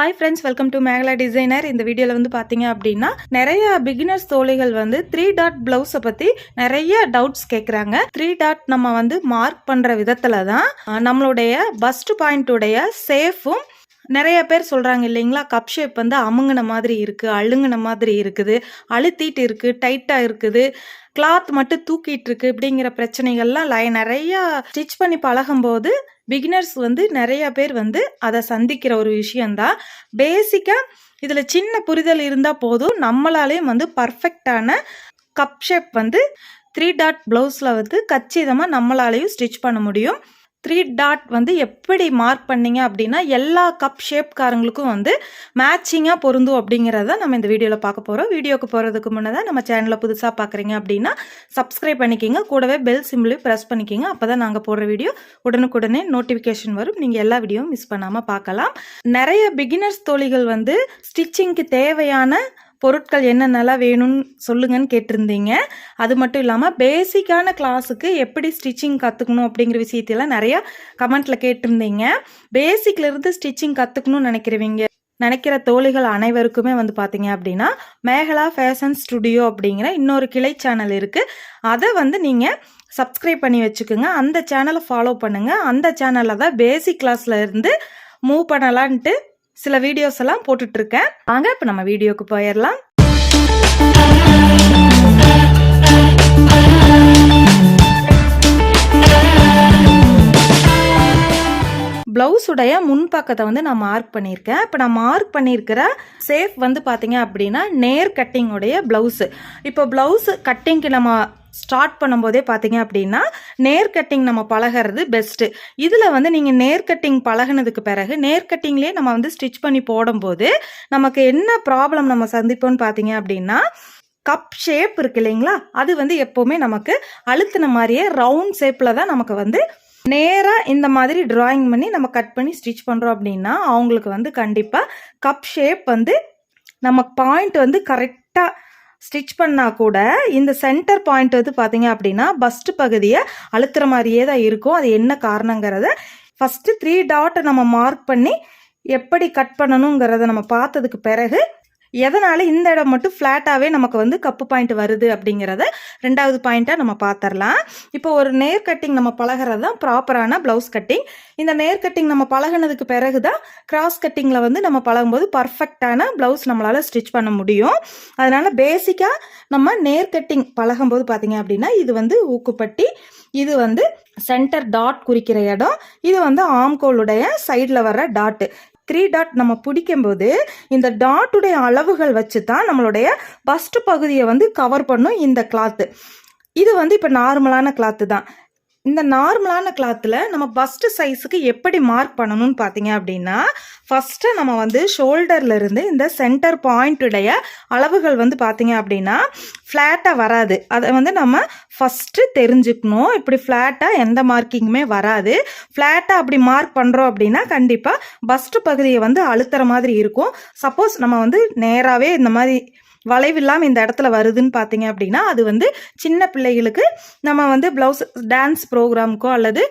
Hi friends welcome to Megala designer இந்த வீடியோவில் வந்து பார்த்தீங்க அப்படின்னா நிறைய பிகினர்ஸ் தோழிகள் வந்து த்ரீ டாட் ப்ளவுஸை பற்றி நிறைய டவுட்ஸ் கேட்குறாங்க த்ரீ டாட் நம்ம வந்து மார்க் பண்ணுற விதத்தில் தான் நம்மளுடைய பஸ்ட் பாயிண்ட்டுடைய சேஃபும் நிறைய பேர் சொல்கிறாங்க இல்லைங்களா? கப் ஷேப் வந்து அமுங்கின மாதிரி இருக்குது அழுங்கின மாதிரி இருக்குது அழுத்திட்டு இருக்குது டைட்டாக இருக்குது கிளாத் மட்டும் தூக்கிட்டு இருக்கு இப்படிங்கிற பிரச்சனைகள்லாம் லை நிறையா ஸ்டிச் பண்ணி பழகும்போது பிகினர்ஸ் வந்து நிறைய பேர் வந்து அதை சந்திக்கிற ஒரு விஷயந்தான் பேசிக்காக இதில் சின்ன புரிதல் இருந்தால் போதும். நம்மளாலேயும் வந்து பர்ஃபெக்டான கப் ஷேப் வந்து த்ரீ டாட் ப்ளவுஸில் வந்து கச்சிதமாக நம்மளாலேயும் ஸ்டிச் பண்ண முடியும். த்ரீ டாட் வந்து எப்படி மார்க் பண்ணீங்க அப்படின்னா எல்லா கப் ஷேப்காரங்களுக்கும் வந்து மேட்சிங்காக பொருந்தும் அப்படிங்கிறத நம்ம இந்த வீடியோவில் பார்க்க போகிறோம் வீடியோக்கு போகிறதுக்கு முன்னே நம்ம சேனலில் புதுசாக பார்க்குறீங்க அப்படின்னா சப்ஸ்கிரைப் பண்ணிக்கிங்க. கூடவே பெல் சிம்பிளையும் ப்ரெஸ் பண்ணிக்கிங்க. அப்போ தான் நாங்கள் போடுற வீடியோ உடனுக்குடனே நோட்டிஃபிகேஷன் வரும். நீங்கள் எல்லா வீடியோவும் மிஸ் பண்ணாமல் பார்க்கலாம். நிறைய பிகினர்ஸ் தோழிகள் வந்து ஸ்டிச்சிங்க்கு தேவையான பொருட்கள் என்னென்னலாம் வேணும்னு சொல்லுங்கன்னு கேட்டிருந்தீங்க. அது மட்டும் இல்லாமல் பேசிக்கான கிளாஸுக்கு எப்படி ஸ்டிச்சிங் கற்றுக்கணும் அப்படிங்கிற விஷயத்தையெல்லாம் நிறையா கமெண்ட்டில் கேட்டிருந்தீங்க. பேசிக்லேருந்து ஸ்டிச்சிங் கற்றுக்கணும்னு நினைக்கிறவங்க நினைக்கிற தோழிகள் அனைவருக்குமே வந்து பார்த்தீங்க அப்படின்னா மேகலா ஃபேஷன் ஸ்டுடியோ அப்படிங்கிற இன்னொரு கிளை சேனல் இருக்குது அதை வந்து நீங்கள் சப்ஸ்கிரைப் பண்ணி வச்சுக்கோங்க. அந்த சேனலை ஃபாலோ பண்ணுங்கள் அந்த சேனலில் தான் பேசிக் கிளாஸில் இருந்து மூவ் பண்ணலான்ட்டு சில வீடியோஸ் எல்லாம் போட்டுட்ருக்கேன் வாங்க இப்போ நம்ம வீடியோக்கு போயிடலாம் ப்ளவுஸுடைய முன்பக்கத்தை வந்து நான் மார்க் பண்ணியிருக்கேன். இப்போ நான் மார்க் பண்ணியிருக்கிற சேஃப் வந்து பார்த்தீங்க அப்படின்னா நேர் கட்டிங்குடைய ப்ளவுஸு இப்போ ப்ளவுஸ் கட்டிங்க்கு நம்ம ஸ்டார்ட் பண்ணும்போதே பார்த்தீங்க அப்படின்னா நேர் கட்டிங் நம்ம பழகிறது பெஸ்ட்டு இதில் வந்து நீங்கள் நேர் கட்டிங் பழகுனதுக்கு பிறகு நேர் கட்டிங்லேயே நம்ம வந்து ஸ்டிச் பண்ணி போடும்போது நமக்கு என்ன ப்ராப்ளம் நம்ம சந்திப்போம்னு பார்த்தீங்க அப்படின்னா கப் ஷேப் இருக்கு இல்லைங்களா? அது வந்து எப்போவுமே நமக்கு அழுத்தின மாதிரியே ரவுண்ட் ஷேப்பில் தான் நமக்கு வந்து நேராக இந்த மாதிரி டிராயிங் பண்ணி நம்ம கட் பண்ணி ஸ்டிச் பண்ணுறோம் அப்படின்னா அவங்களுக்கு வந்து கண்டிப்பாக கப் ஷேப் வந்து நம்ம பாயிண்ட் வந்து கரெக்டாக ஸ்டிச் பண்ணால் கூட இந்த சென்டர் பாயிண்ட் வந்து பார்த்தீங்க அப்படின்னா பஸ்ட் பகுதியை அழுத்துற மாதிரியே தான் இருக்கும். அது என்ன காரணங்கிறத ஃபஸ்ட்டு த்ரீ டாட்டை நம்ம மார்க் பண்ணி எப்படி கட் பண்ணணுங்கிறத நம்ம பார்த்ததுக்கு பிறகு எதனால இந்த இடம் மட்டும் ஃப்ளாட்டாகவே நமக்கு வந்து கப்பு பாயிண்ட் வருது அப்படிங்கிறத ரெண்டாவது பாயிண்ட்டாக நம்ம பார்த்துடலாம் இப்போ ஒரு நேர் கட்டிங் நம்ம பழகிறது தான் ப்ராப்பரான ப்ளவுஸ் கட்டிங் இந்த நேர் கட்டிங் நம்ம பழகுனதுக்கு பிறகு தான் கிராஸ் கட்டிங்கில் வந்து நம்ம பழகும்போது பர்ஃபெக்டான ப்ளவுஸ் நம்மளால் ஸ்டிச் பண்ண முடியும். அதனால் பேசிக்காக நம்ம நேர் கட்டிங் பழகும்போது பார்த்தீங்க அப்படின்னா இது வந்து ஊக்குப்பட்டி இது வந்து சென்டர் டாட் குறிக்கிற இடம் இது வந்து ஆம்கோளுடைய சைடில் வர்ற டாட்டு த்ரீ டாட் நம்ம பிடிக்கும்போது இந்த டாட்டுடைய அளவுகள் வச்சு தான் நம்மளுடைய ஃபஸ்ட்டு பகுதியை வந்து கவர் பண்ணும் இந்த கிளாத்து இது வந்து இப்போ நார்மலான கிளாத்து தான். இந்த நார்மலான கிளாத்தில் நம்ம பஸ்ட் சைஸுக்கு எப்படி மார்க் பண்ணணும்னு பார்த்தீங்க அப்படின்னா ஃபஸ்ட்டு நம்ம வந்து ஷோல்டர்ல இருந்து இந்த சென்டர் பாயிண்ட்டுடைய அளவுகள் வந்து பார்த்தீங்க அப்படின்னா ஃப்ளாட்டாக வராது. அதை வந்து நம்ம ஃபஸ்ட்டு தெரிஞ்சுக்கணும். இப்படி ஃப்ளாட்டாக எந்த மார்க்கிங்குமே வராது. ஃப்ளாட்டாக அப்படி மார்க் பண்ணுறோம் அப்படின்னா கண்டிப்பாக பஸ்ட் பகுதியை வந்து அழுத்துற மாதிரி இருக்கும். சப்போஸ் நம்ம வந்து நேராகவே இந்த மாதிரி வளைவில்லாமல் இந்த இடத்துல வருதுன்னு பார்த்தீங்க அப்படின்னா அது வந்து சின்ன பிள்ளைகளுக்கு நம்ம வந்து ப்ளவுஸ் டான்ஸ் ப்ரோக்ராமுக்கோ அல்லது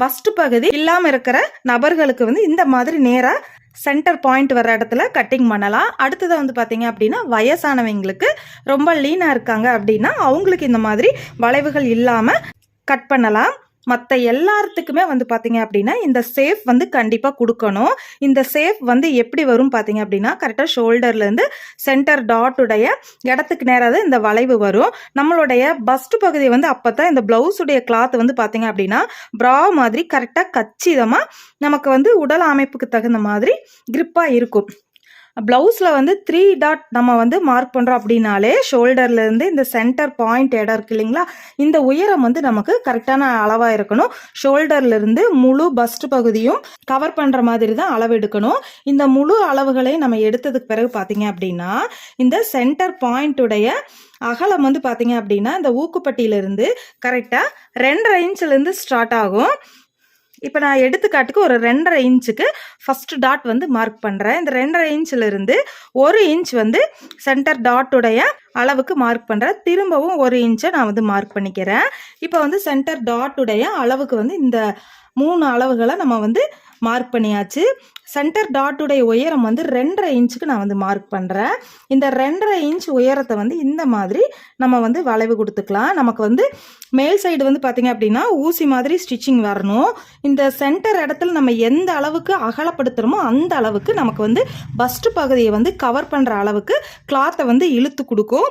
பஸ்ட் பகுதி இல்லாமல் இருக்கிற நபர்களுக்கு வந்து இந்த மாதிரி நேராக சென்டர் பாயிண்ட் வர இடத்துல கட்டிங் பண்ணலாம். அடுத்ததை வந்து பார்த்தீங்க அப்படின்னா வயசானவங்களுக்கு ரொம்ப லீனாக இருக்காங்க அப்படின்னா அவங்களுக்கு இந்த மாதிரி வளைவுகள் இல்லாமல் கட் பண்ணலாம். மற்ற எல்லாத்துக்குமே வந்து பார்த்தீங்க அப்படின்னா இந்த சேஃப் வந்து கண்டிப்பாக கொடுக்கணும். இந்த சேஃப் வந்து எப்படி வரும் பார்த்தீங்க அப்படின்னா கரெக்டாக ஷோல்டர்லேருந்து சென்டர் டாட்டுடைய இடத்துக்கு நேராக இந்த வளைவு வரும். நம்மளுடைய பஸ்ட் பகுதி வந்து அப்போ தான் இந்த ப்ளவுஸுடைய கிளாத் வந்து பார்த்தீங்க அப்படின்னா ப்ரா மாதிரி கரெக்டாக கச்சிதமாக நமக்கு வந்து உடல் அமைப்புக்கு தகுந்த மாதிரி கிரிப்பாக இருக்கும். ப்ளவுஸில் வந்து த்ரீ டாட் நம்ம வந்து மார்க் பண்ணுறோம் அப்படின்னாலே ஷோல்டர்லேருந்து இந்த சென்டர் பாயிண்ட் இடம் இருக்கு இல்லைங்களா? இந்த உயரம் வந்து நமக்கு கரெக்டான அளவாக இருக்கணும். ஷோல்டர்லேருந்து முழு பஸ்ட் பகுதியும் கவர் பண்ணுற மாதிரி தான் அளவு எடுக்கணும். இந்த முழு அளவுகளையும் நம்ம எடுத்ததுக்கு பிறகு பார்த்தீங்க அப்படின்னா இந்த சென்டர் பாயிண்ட்டுடைய அகலம் வந்து பார்த்தீங்க அப்படின்னா இந்த ஊக்குப்பட்டியிலிருந்து கரெக்டாக ரெண்டரை இன்ச்லேருந்து ஸ்டார்ட் ஆகும். இப்போ நான் எடுத்துக்காட்டுக்கு ஒரு ரெண்டரை இன்ச்சுக்கு ஃபர்ஸ்ட் டாட் வந்து மார்க் பண்ணுறேன் இந்த ரெண்டரை இன்ச்சில் இருந்து ஒரு இன்ச் வந்து சென்டர் டாட்டுடைய அளவுக்கு மார்க் பண்ணுறேன் திரும்பவும் ஒரு இன்ச்சை நான் வந்து மார்க் பண்ணிக்கிறேன். இப்போ வந்து சென்டர் டாட்டுடைய அளவுக்கு வந்து இந்த மூணு அளவுகளை நம்ம வந்து மார்க் பண்ணியாச்சு. சென்டர் டாட்டுடைய உயரம் வந்து ரெண்டரை இன்ச்சுக்கு நான் வந்து மார்க் பண்ணுறேன் இந்த ரெண்டரை இன்ச் உயரத்தை வந்து இந்த மாதிரி நம்ம வந்து வளைவு கொடுத்துக்கலாம். நமக்கு வந்து மேல் சைடு வந்து பார்த்திங்க அப்படின்னா ஊசி மாதிரி ஸ்டிச்சிங் வரணும். இந்த சென்டர் இடத்துல நம்ம எந்த அளவுக்கு அகலப்படுத்துகிறோமோ அந்த அளவுக்கு நமக்கு வந்து பஸ்ட் பகுதியை வந்து கவர் பண்ணுற அளவுக்கு கிளாத்தை வந்து இழுத்து கொடுக்கும்.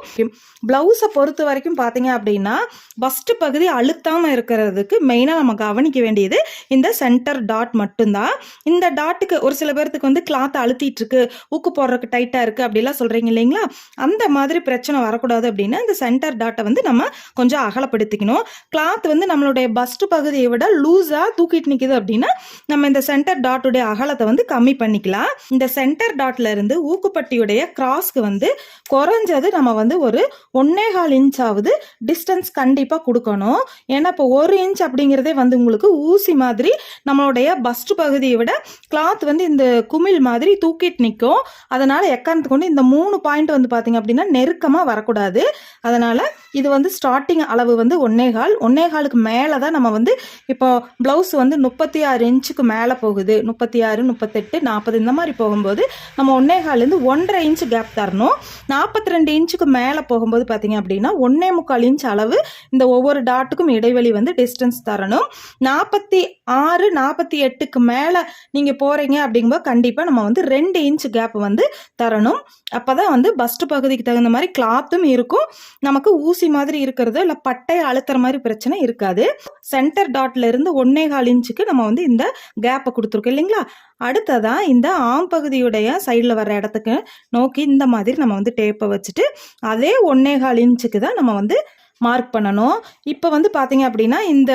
ப்ளவுஸை பொறுத்த வரைக்கும் பார்த்தீங்க அப்படின்னா பஸ்ட் பகுதி அழுத்தாமல் இருக்கிறதுக்கு மெயினாக நம்ம கவனிக்க வேண்டியது இந்த சென்டர் டாட் மட்டும்தான். இந்த டாட்டுக்கு ஒரு சில பேர்த்துக்கு வந்து கிளாத் அழுத்திட்டு இருக்கு ஊக்கு போடுறதுக்கு டைட்டாக இருக்குது அப்படிலாம் சொல்கிறீங்க இல்லைங்களா? அந்த மாதிரி பிரச்சனை வரக்கூடாது அப்படின்னா இந்த சென்டர் டாட்டை வந்து நம்ம கொஞ்சம் அகலப்படுத்திக்கணும். கிளாத் வந்து நம்மளுடைய பஸ்ட் பகுதியை விட லூஸாக தூக்கிட்டு நிற்குது அப்படின்னா நம்ம இந்த சென்டர் டாட்டுடைய அகலத்தை வந்து கம்மி பண்ணிக்கலாம். இந்த சென்டர் டாட்ல இருந்து ஊக்குப்பட்டியுடைய கிராஸ்க்கு வந்து குறைஞ்சது நம்ம வந்து ஒரு ஒன்னே கால் இன்ச்சாவது டிஸ்டன்ஸ் கண்டிப்பாக கொடுக்கணும். ஏன்னா இப்போ ஒரு இன்ச் அப்படிங்கிறதே வந்து உங்களுக்கு ஊசி மாதிரி நம்மளுடைய பஸ்ட் பகுதியை விட கிளாத் வந்து இந்த குமிழ் மாதிரி தூக்கிட்டு நிற்கும் அதனால் எக்காரணத்து கொண்டு இந்த மூணு பாயிண்ட் வந்து பார்த்தீங்க அப்படின்னா நெருக்கமாக வரக்கூடாது. அதனால் இது வந்து ஸ்டார்டிங் அளவு வந்து ஒன்னே கால். ஒன்னே காலுக்கு மேலே தான் நம்ம வந்து இப்போ ப்ளவுஸ் வந்து முப்பத்தி ஆறு இன்ச்சுக்கு மேலே போகுது. முப்பத்தி ஆறு முப்பத்தெட்டு நாற்பது இந்த மாதிரி போகும்போது நம்ம ஒன்னே கால்லேருந்து ஒன்றரை இன்ச்சு கேப் தரணும். நாற்பத்தி ரெண்டு இன்ச்சுக்கு மேலே போகும்போது பார்த்தீங்க அப்படின்னா ஒன்னே முக்கால் இன்ச் அளவு இந்த ஒவ்வொரு டாட்டுக்கும் இடைவெளி வந்து டிஸ்டன்ஸ் தரணும். நாற்பத்தி ஆறு நாற்பத்தி எட்டுக்கு மேலே நீங்கள் போகிறீங்க அப்படிங்கும்போது கண்டிப்பாக நம்ம வந்து ரெண்டு இன்ச் கேப் வந்து தரணும். அப்போ தான் வந்து பஸ்ட் பகுதிக்கு தகுந்த மாதிரி கிளாத்தும் இருக்கும். நமக்கு ஊசி மாதிரி இருக்கிறது இல்லை பட்டை அழுத்துற மாதிரி பிரச்சனை இருக்காது. சென்டர் டாட்ல இருந்து ஒன்னே கால் இன்ச்சுக்கு நம்ம வந்து இந்த கேப்பை கொடுத்துருக்கோம் இல்லைங்களா? அடுத்ததா இந்த ஆம் பகுதியுடைய சைடில் வர இடத்துக்கு நோக்கி இந்த மாதிரி நம்ம வந்து டேப்பை வச்சுட்டு அதே ஒன்னே கால் இன்ச்சுக்கு தான் நம்ம வந்து மார்க் பண்ணணும். இப்போ வந்து பார்த்தீங்க அப்படின்னா இந்த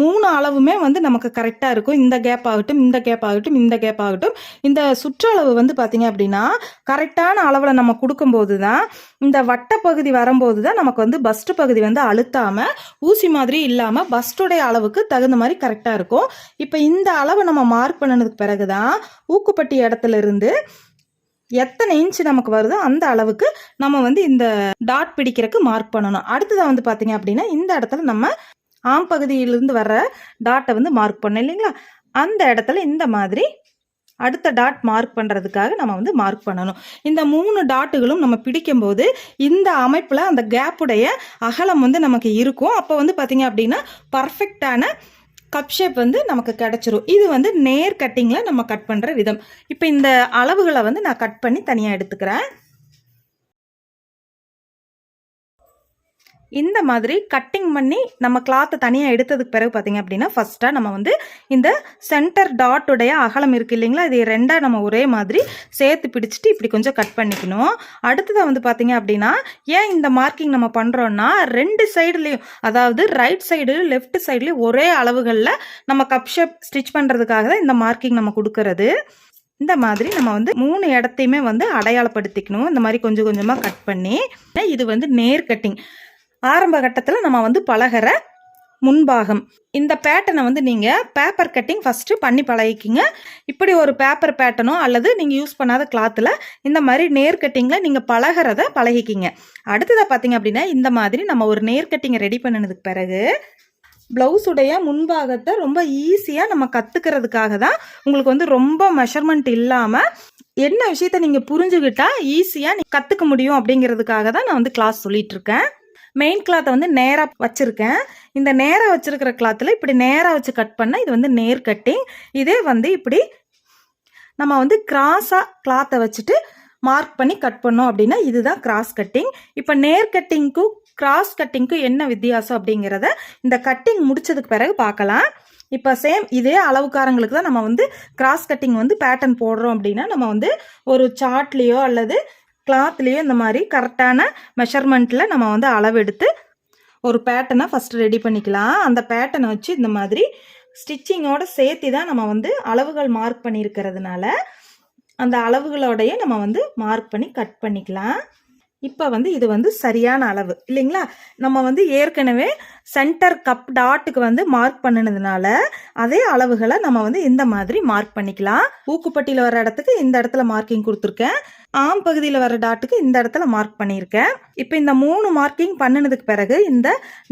மூணு அளவுமே வந்து நமக்கு கரெக்டாக இருக்கும். இந்த கேப் ஆகட்டும் இந்த கேப் ஆகட்டும் இந்த கேப் ஆகட்டும். இந்த சுற்றளவு வந்து பார்த்தீங்க அப்படின்னா கரெக்டான அளவில் நம்ம கொடுக்கும்போது தான் இந்த வட்டப்பகுதி வரும்போது தான் நமக்கு வந்து பஸ்ட் பகுதி வந்து அழுத்தாமல் ஊசி மாதிரி இல்லாமல் பஸ்டுடைய அளவுக்கு தகுந்த மாதிரி கரெக்டாக இருக்கும். இப்போ இந்த அளவை நம்ம மார்க் பண்ணதுக்கு பிறகு தான் ஊக்குப்பட்டி இடத்துல இருந்து எத்தனை இன்ச் நமக்கு வருதோ அந்த அளவுக்கு நம்ம வந்து இந்த டாட் பிடிக்கிறதுக்கு மார்க் பண்ணணும். அடுத்ததாக வந்து பார்த்தீங்க அப்படின்னா இந்த இடத்துல நம்ம ஆம் பகுதியிலிருந்து வர்ற டாட்டை வந்து மார்க் பண்ணோம் இல்லைங்களா? அந்த இடத்துல இந்த மாதிரி அடுத்த டாட் மார்க் பண்ணுறதுக்காக நம்ம வந்து மார்க் பண்ணணும். இந்த மூணு டாட்டுகளும் நம்ம பிடிக்கும்போது இந்த அமைப்பில் அந்த கேப்புடைய அகலம் வந்து நமக்கு இருக்கும். அப்போ வந்து பார்த்தீங்க அப்படின்னா பர்ஃபெக்டான கப் ஷேப் வந்து நமக்கு கிடச்சிரும். இது வந்து நேர் கட்டிங்கில் நம்ம கட் பண்ணுற விதம். இப்போ இந்த அளவுகளை வந்து நான் கட் பண்ணி தனியாக எடுத்துக்கிறேன். இந்த மாதிரி கட்டிங் பண்ணி நம்ம கிளாத்தை தனியாக எடுத்ததுக்கு பிறகு பார்த்தீங்க அப்படின்னா ஃபஸ்ட்டாக நம்ம வந்து இந்த சென்டர் டாட்டுடைய அகலம் இருக்குது இல்லைங்களா? இது ரெண்டாக நம்ம ஒரே மாதிரி சேர்த்து பிடிச்சிட்டு இப்படி கொஞ்சம் கட் பண்ணிக்கணும். அடுத்ததாக வந்து பார்த்தீங்க அப்படின்னா ஏன் இந்த மார்க்கிங் நம்ம பண்ணுறோன்னா ரெண்டு சைடுலேயும் அதாவது ரைட் சைடு லெஃப்ட் சைட்லேயும் ஒரே அளவுகளில் நம்ம கப் ஷேப் ஸ்டிச் பண்ணுறதுக்காக தான் இந்த மார்க்கிங் நம்ம கொடுக்கறது. இந்த மாதிரி நம்ம வந்து மூணு இடத்தையுமே வந்து அடையாளப்படுத்திக்கணும். இந்த மாதிரி கொஞ்சம் கொஞ்சமாக கட் பண்ணி இது வந்து நேர் கட்டிங் ஆரம்ப கட்டத்தில் நம்ம வந்து பழகிற முன்பாகம். இந்த பேட்டனை வந்து நீங்கள் பேப்பர் கட்டிங் ஃபஸ்ட்டு பண்ணி பழகிக்கிங்க. இப்படி ஒரு பேப்பர் பேட்டனோ அல்லது நீங்கள் யூஸ் பண்ணாத கிளாத்தில் இந்த மாதிரி நேர் கட்டிங்கில் நீங்கள் பழகிறத பழகிக்கிங்க. அடுத்ததாக பார்த்தீங்க அப்படின்னா இந்த மாதிரி நம்ம ஒரு நேர் கட்டிங்கை ரெடி பண்ணினதுக்கு பிறகு ப்ளவுஸுடைய முன்பாகத்தை ரொம்ப ஈஸியாக நம்ம கற்றுக்கிறதுக்காக தான் உங்களுக்கு வந்து ரொம்ப மெஷர்மெண்ட் இல்லாமல் என்ன விஷயத்த நீங்கள் புரிஞ்சுக்கிட்டால் ஈஸியாக கற்றுக்க முடியும் அப்படிங்கிறதுக்காக தான் நான் வந்து கிளாஸ் சொல்லிகிட்ருக்கேன் இருக்கேன். மெயின் கிளாத்தை வந்து நேராக வச்சுருக்கேன். இந்த நேராக வச்சுருக்கிற கிளாத்தில் இப்படி நேராக வச்சு கட் பண்ணால் இது வந்து நேர் கட்டிங் இதே வந்து இப்படி நம்ம வந்து கிராஸாக கிளாத்தை வச்சுட்டு மார்க் பண்ணி கட் பண்ணோம் அப்படின்னா இதுதான் கிராஸ் கட்டிங் இப்போ நேர் கட்டிங்க்கும் கிராஸ் கட்டிங்க்கும் என்ன வித்தியாசம் அப்படிங்கிறத இந்த கட்டிங் முடிச்சதுக்கு பிறகு பார்க்கலாம். இப்போ சேம் இதே அளவுக்காரங்களுக்கு தான் நம்ம வந்து கிராஸ் கட்டிங் வந்து பேட்டர்ன் போடுறோம் அப்படின்னா நம்ம வந்து ஒரு சார்ட்லேயோ அல்லது கிளாத்லேயும் இந்த மாதிரி கரெக்டான மெஷர்மெண்ட்டில் நம்ம வந்து அளவெடுத்து ஒரு பேட்டனை ஃபஸ்ட்டு ரெடி பண்ணிக்கலாம். அந்த பேட்டனை வச்சு இந்த மாதிரி ஸ்டிச்சிங்கோட சேர்த்து தான் நம்ம வந்து அளவுகள் மார்க் பண்ணியிருக்கிறதுனால அந்த அளவுகளோடைய நம்ம வந்து மார்க் பண்ணி கட் பண்ணிக்கலாம். இப்போ வந்து இது வந்து சரியான அளவு. இல்லைங்களா? நம்ம வந்து ஏற்கனவே சென்டர் கப் டாட்டுக்கு வந்து மார்க் பண்ணினதுனால அதே அளவுகளை நம்ம வந்து இந்த மாதிரி மார்க் பண்ணிக்கலாம். ஊக்குப்பட்டியில் வர இடத்துக்கு இந்த இடத்துல மார்க்கிங் கொடுத்துருக்கேன். ஆம் பகுதியில் வர டாட்டுக்கு இந்த இடத்துல மார்க் பண்ணியிருக்கேன். இப்போ இந்த மூணு மார்க்கிங் பண்ணினதுக்கு பிறகு இந்த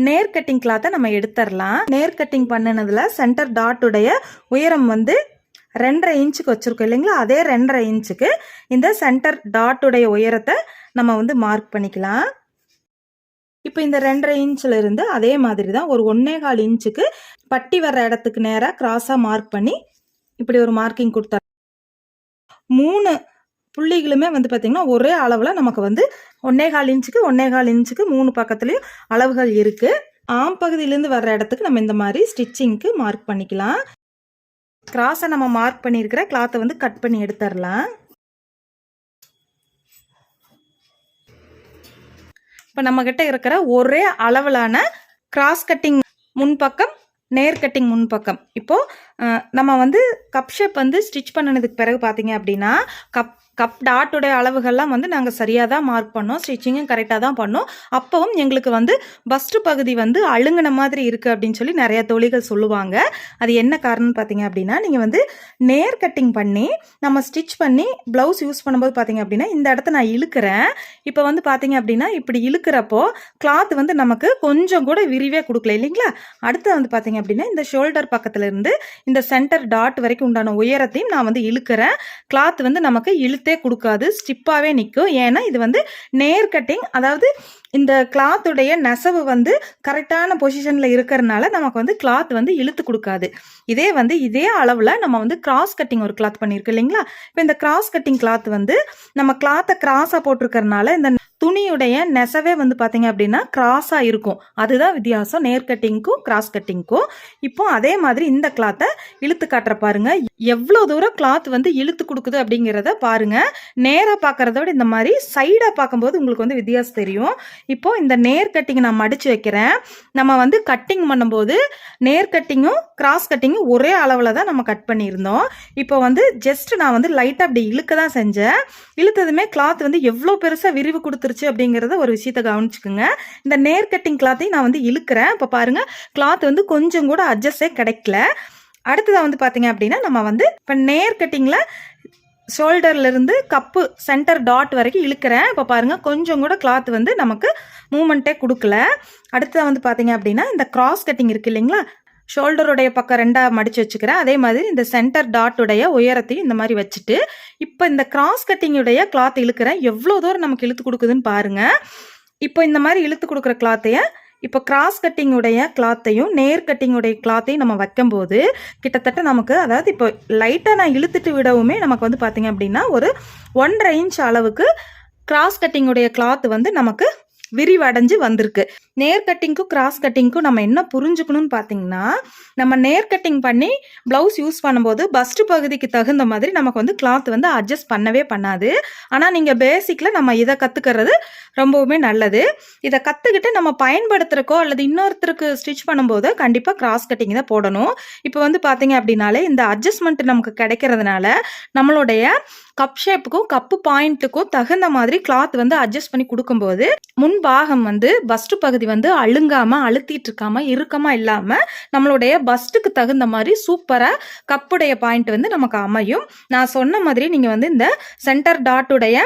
நேர் கட்டிங் கிளாத்தை நம்ம எடுத்துடலாம் நேர் கட்டிங் பண்ணினதுல சென்டர் டாட்டுடைய உயரம் வந்து ரெண்டரை இன்ச்சுக்கு வச்சுருக்கோம் இல்லைங்களா? அதே ரெண்டரை இன்ச்சுக்கு இந்த சென்டர் டாட்டுடைய உயரத்தை நம்ம வந்து மார்க் பண்ணிக்கலாம். இப்போ இந்த ரெண்டரை இன்ச்சில் இருந்து அதே மாதிரி தான் ஒரு ஒன்னே கால் இன்ச்சுக்கு பட்டி வர்ற இடத்துக்கு நேராக கிராஸாக மார்க் பண்ணி இப்படி ஒரு மார்க்கிங் கொடுத்தா மூணு புள்ளிகளுமே வந்து பார்த்திங்கன்னா ஒரே அளவில் நமக்கு வந்து ஒன்னே கால் இன்ச்சுக்கு ஒன்னே கால் இன்ச்சுக்கு மூணு பக்கத்துலேயும் அளவுகள் இருக்குது ஆம் பகுதியிலேருந்து வர்ற இடத்துக்கு நம்ம இந்த மாதிரி ஸ்டிச்சிங்க்கு மார்க் பண்ணிக்கலாம். கிராஸை நம்ம மார்க் பண்ணியிருக்கிற கிளாத்தை வந்து கட் பண்ணி எடுத்துடலாம். இப்போ நம்மக்கிட்ட இருக்கிற ஒரே அளவிலான கிராஸ் கட்டிங் முன்பக்கம் நேர் கட்டிங் முன்பக்கம். இப்போது நம்ம வந்து கப் ஷேப் வந்து ஸ்டிச் பண்ணினதுக்கு பிறகு பார்த்தீங்க அப்படின்னா கப் கப் டாட்டுடைய அளவுகள்லாம் வந்து நாங்கள் சரியாக தான் மார்க் பண்ணோம். ஸ்டிச்சிங்கும் கரெக்டாக தான் பண்ணோம். அப்போவும் எங்களுக்கு வந்து பஸ்ட்டு பகுதி வந்து அழுங்கின மாதிரி இருக்குது அப்படின்னு சொல்லி நிறைய தொழில்கள் சொல்லுவாங்க. அது என்ன காரணம்னு பார்த்தீங்க அப்படின்னா நீங்கள் வந்து நேர் கட்டிங் பண்ணி நம்ம ஸ்டிச் பண்ணி ப்ளவுஸ் யூஸ் பண்ணும்போது பார்த்தீங்க அப்படின்னா இந்த இடத்த நான் இழுக்கிறேன். இப்போ வந்து பார்த்தீங்க அப்படின்னா இப்படி இழுக்கிறப்போ கிளாத் வந்து நமக்கு கொஞ்சம் கூட விரிவே கொடுக்கல இல்லைங்களா? அடுத்து வந்து பார்த்தீங்க அப்படின்னா இந்த ஷோல்டர் பக்கத்தில் இருந்து இந்த சென்டர் டாட் வரைக்கும் உண்டான உயரத்தையும் நான் வந்து இழுக்கிறேன். கிளாத் வந்து நமக்கு இழுத்து கொடுக்காது. ஸ்டிப்பாகவே நிற்கும் ஏன்னா இது வந்து நேர் கட்டிங் அதாவது இந்த கிளாத்துடைய நெசவு வந்து கரெக்டான பொசிஷனில் இருக்கிறனால நமக்கு வந்து கிளாத் வந்து இழுத்து கொடுக்காது. இதே வந்து இதே அளவில் நம்ம வந்து கிராஸ் கட்டிங் ஒரு கிளாத் பண்ணியிருக்கோம் இல்லைங்களா? இப்போ இந்த கிராஸ் கட்டிங் கிளாத் வந்து நம்ம கிளாத்தை கிராஸாக போட்டிருக்கறனால இந்த துணியுடைய நெசவே வந்து பார்த்தீங்க அப்படின்னா கிராஸாக இருக்கும். அதுதான் வித்தியாசம். நேர் கட்டிங்க்கும் கிராஸ் கட்டிங்க்கும் இப்போ அதே மாதிரி இந்த கிளாத்தை இழுத்து காட்டுற பாருங்க. எவ்வளோ தூரம் கிளாத் வந்து இழுத்து கொடுக்குது அப்படிங்கிறத பாருங்க. நேராக பார்க்குறத விட இந்த மாதிரி சைடாக பார்க்கும்போது உங்களுக்கு வந்து வித்தியாசம் தெரியும். இப்போ இந்த நேர் கட்டிங் நான் மடிச்சு வைக்கிறேன். நம்ம வந்து கட்டிங் பண்ணும்போது நேர் கட்டிங்கும் கிராஸ் கட்டிங்கும் ஒரே அளவில் தான் நம்ம கட் பண்ணியிருந்தோம். இப்போ வந்து ஜஸ்ட் நான் வந்து லைட்டாக அப்படி இழுக்க தான் செஞ்சேன். இழுத்ததுமே கிளாத் வந்து எவ்வளோ பெருசாக விரிவு கொடுத்துருச்சு அப்படிங்கிறத ஒரு விஷயத்த கவனிச்சுக்குங்க. இந்த நேர் கட்டிங் கிளாத்தையும் நான் வந்து இழுக்கிறேன். இப்போ பாருங்க கிளாத் வந்து கொஞ்சம் கூட அட்ஜஸ்டே கிடைக்கல. அடுத்ததாக வந்து பார்த்தீங்க அப்படின்னா நம்ம வந்து இப்போ நேர் கட்டிங்கில் ஷோல்டர்லேருந்து கப்பு சென்டர் டாட் வரைக்கும் இழுக்கிறேன். இப்போ பாருங்கள் கொஞ்சம் கூட கிளாத் வந்து நமக்கு மூமெண்ட்டே கொடுக்கல. அடுத்ததாக வந்து பார்த்தீங்க அப்படின்னா இந்த கிராஸ் கட்டிங் இருக்கு இல்லைங்களா? ஷோல்டருடைய பக்கம் ரெண்டாக மடித்து வச்சுக்கிறேன். அதே மாதிரி இந்த சென்டர் டாட்டுடைய உயரத்தையும் இந்த மாதிரி வச்சுட்டு இப்போ இந்த கிராஸ் கட்டிங்குடைய கிளாத் இழுக்கிறேன். எவ்வளோ தூரம் நமக்கு இழுத்து கொடுக்குதுன்னு பாருங்கள் இப்போ இந்த மாதிரி இழுத்து கொடுக்குற கிளாத்தையை இப்போ கிராஸ் கட்டிங்குடைய கிளாத்தையும் நேர் கட்டிங்குடைய கிளாத்தையும் நம்ம வைக்கும்போது கிட்டத்தட்ட நமக்கு அதாவது இப்போ லைட்டாக நான் இழுத்துட்டு விடவுமே நமக்கு வந்து பார்த்தீங்க அப்படின்னா ஒரு ஒன்றரை இன்ச் அளவுக்கு கிராஸ் கட்டிங்குடைய கிளாத் வந்து நமக்கு விரிவடைஞ்சு வந்திருக்கு. நேர் கட்டிங்க்கும் கிராஸ் கட்டிங்க்கும் நம்ம என்ன புரிஞ்சுக்கணும்னு பார்த்தீங்கன்னா நம்ம நேர் கட்டிங் பண்ணி ப்ளவுஸ் யூஸ் பண்ணும்போது பஸ்ட் பகுதிக்கு தகுந்த மாதிரி நமக்கு வந்து கிளாத் வந்து அட்ஜஸ்ட் பண்ணவே பண்ணாது. ஆனால் நீங்கள் பேசிக்கில் நம்ம இதை கற்றுக்கிறது ரொம்பவுமே நல்லது. இதை கற்றுக்கிட்டு நம்ம பயன்படுத்துகிறக்கோ அல்லது இன்னொருத்தருக்கு ஸ்டிச் பண்ணும்போது கண்டிப்பாக கிராஸ் கட்டிங் தான் போடணும். இப்போ வந்து பார்த்தீங்க அப்படின்னாலே இந்த அட்ஜஸ்ட்மெண்ட் நமக்கு கிடைக்கிறதுனால நம்மளுடைய கப் ஷேப்புக்கும் கப்பு பாயிண்ட்டுக்கும் தகுந்த மாதிரி கிளாத் வந்து அட்ஜஸ்ட் பண்ணி கொடுக்கும்போது முன் பாகம் வந்து பஸ்ட் பகுதி வந்து அழுங்காம அழுத்திட்டு இருக்காம இறுக்கமா இல்லாம நம்மளுடைய பஸ்ட்டுக்கு தகுந்த மாதிரி சூப்பரா கப்புடைய பாயிண்ட் வந்து நமக்கு அமையும். நான் சொன்ன மாதிரி நீங்க வந்து இந்த சென்டர் டாட்டுடைய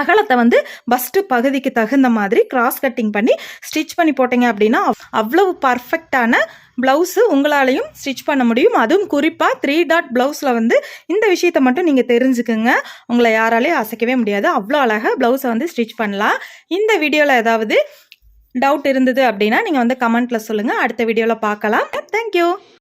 அகலத்தை வந்து பஸ்ட்டு பகுதிக்கு தகுந்த மாதிரி கிராஸ் கட்டிங் பண்ணி ஸ்டிச் பண்ணி போட்டீங்க அப்படின்னா அவ்வளவு பர்ஃபெக்டான ப்ளவுஸு உங்களாலையும் ஸ்டிச் பண்ண முடியும். அதுவும் குறிப்பாக த்ரீ டாட் ப்ளவுஸில் வந்து இந்த விஷயத்தை மட்டும் நீங்கள் தெரிஞ்சுக்குங்க. உங்களை யாராலையும் அசைக்கவே முடியாது. அவ்வளோ அழகாக ப்ளவுஸை வந்து ஸ்டிச் பண்ணலாம். இந்த வீடியோவில் ஏதாவது டவுட் இருந்தது அப்படின்னா நீங்கள் வந்து கமெண்ட்டில் சொல்லுங்கள் அடுத்த வீடியோவில் பார்க்கலாம். தேங்க்யூ